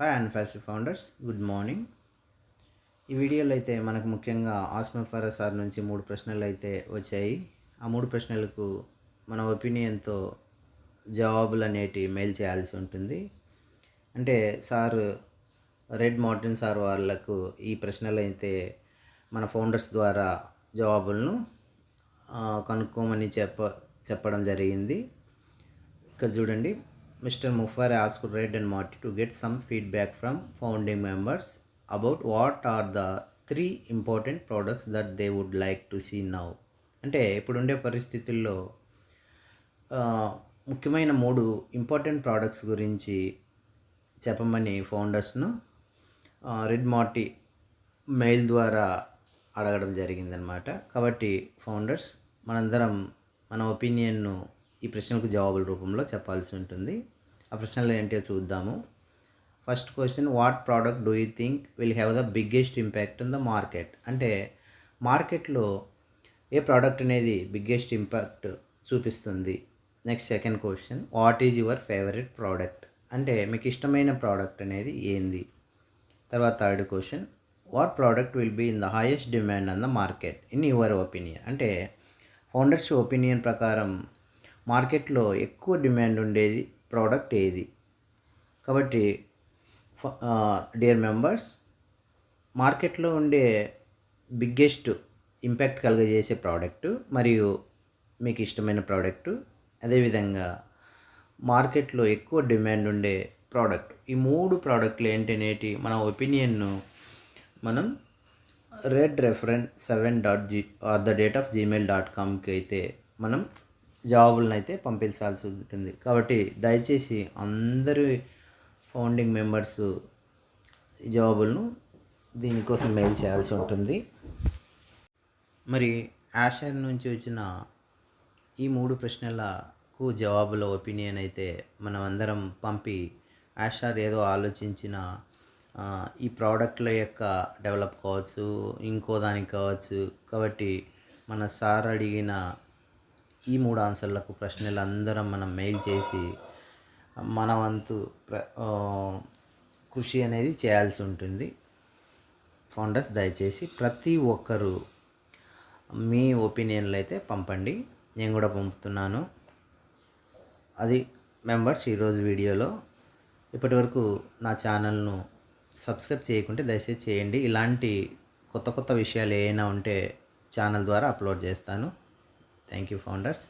Hi and fashion founders good morning ఈ వీడియోలో అయితే మనకు ముఖ్యంగా ఆస్మఫారా సార్ నుంచి మూడు ప్రశ్నలు అయితే వచ్చాయి. ఆ మూడు ప్రశ్నలకు మన ఒపీనియన్తో జవాబులు అనేటి మెయిల్ చేయాల్సి ఉంటుంది. అంటే సార్ రెడ్ మార్టిన్ సార్ వాళ్ళకు ఈ ప్రశ్నలు అయితే మన ఫౌండర్స్ ద్వారా జవాబులను కనుక్కోమని చెప్ప చెప్పడం జరిగింది. ఇక్కడ చూడండి. Mister Mufar ask red and Marty to get some feedback from founding members about what are the three important products that they would like to see now అంటే ఇప్పుడుండే పరిస్థితుల్లో ముఖ్యమైన మూడు ఇంపార్టెంట్ ప్రోడక్ట్స్ గురించి చెప్పమని ఫౌండర్స్ను రెడ్ మార్టీ మెయిల్ ద్వారా అడగడం జరిగిందనమాట కాబట్టి ఫౌండర్స్ మనందరం మన ఒపీనియన్ను ఈ ప్రశ్నలకు జవాబుల రూపంలో చెప్పాల్సి ఉంటుంది. ఆ ప్రశ్నలు ఏంటో చూద్దాము. First question what product do you think will have the biggest impact in the market అంటే మార్కెట్లో ఏ ప్రోడక్ట్ అనేది బిగ్గెస్ట్ ఇంపాక్ట్ చూపిస్తుంది? Next second question what is your favourite product అంటే మీకు ఇష్టమైన ప్రోడక్ట్ అనేది ఏంది? తర్వాత third question what product will be in the highest demand on the market in your opinion అంటే ఫౌండర్స్ ఒపీనియన్ ప్రకారం మార్కెట్లో ఎక్కువ డిమాండ్ ఉండేది ప్రోడక్ట్ ఏది? కాబట్టి డియర్ మెంబర్స్ మార్కెట్లో ఉండే బిగ్గెస్ట్ ఇంపాక్ట్ కలుగజేసే ప్రోడక్ట్ మరియు మీకు ఇష్టమైన ప్రోడక్ట్ అదేవిధంగా మార్కెట్లో ఎక్కువ డిమాండ్ ఉండే ప్రోడక్ట్. ఈ మూడు ప్రోడక్ట్లు ఏంటనేటి మన ఒపీనియన్ను మనం red referent seven dot G R the date of Gmail dot కామ్కి అయితే మనం జవాబులను అయితే పంపించాల్సి ఉంటుంది కాబట్టి దయచేసి అందరి ఫౌండింగ్ మెంబర్స్ ఈ జవాబులను దీనికోసం మెయిల్ చేయాల్సి ఉంటుంది మరి యాషర్ నుంచి వచ్చిన ఈ మూడు ప్రశ్నలకు జవాబుల ఒపీనియన్ అయితే మనం అందరం పంపి యాషార్ ఏదో ఆలోచించిన ఈ ప్రోడక్ట్ల యొక్క డెవలప్ కావచ్చు ఇంకో దానికి కావచ్చు. కాబట్టి మన సార్ అడిగిన ఈ మూడు ఆన్సర్లకు ప్రశ్నలు అందరం మనం మెయిల్ చేసి మన వంతు ప్ర కృషి అనేది చేయాల్సి ఉంటుంది. ఫౌండర్స్ దయచేసి ప్రతి ఒక్కరూ మీ ఒపీనియన్లు అయితే పంపండి. నేను కూడా పంపుతున్నాను. అది మెంబర్స్ ఈరోజు వీడియోలో. ఇప్పటివరకు నా ఛానల్ను సబ్స్క్రైబ్ చేయకుంటే దయచేసి చేయండి. ఇలాంటి కొత్త కొత్త విషయాలు ఏమైనా ఉంటే ఛానల్ ద్వారా అప్లోడ్ చేస్తాను. Thank you founders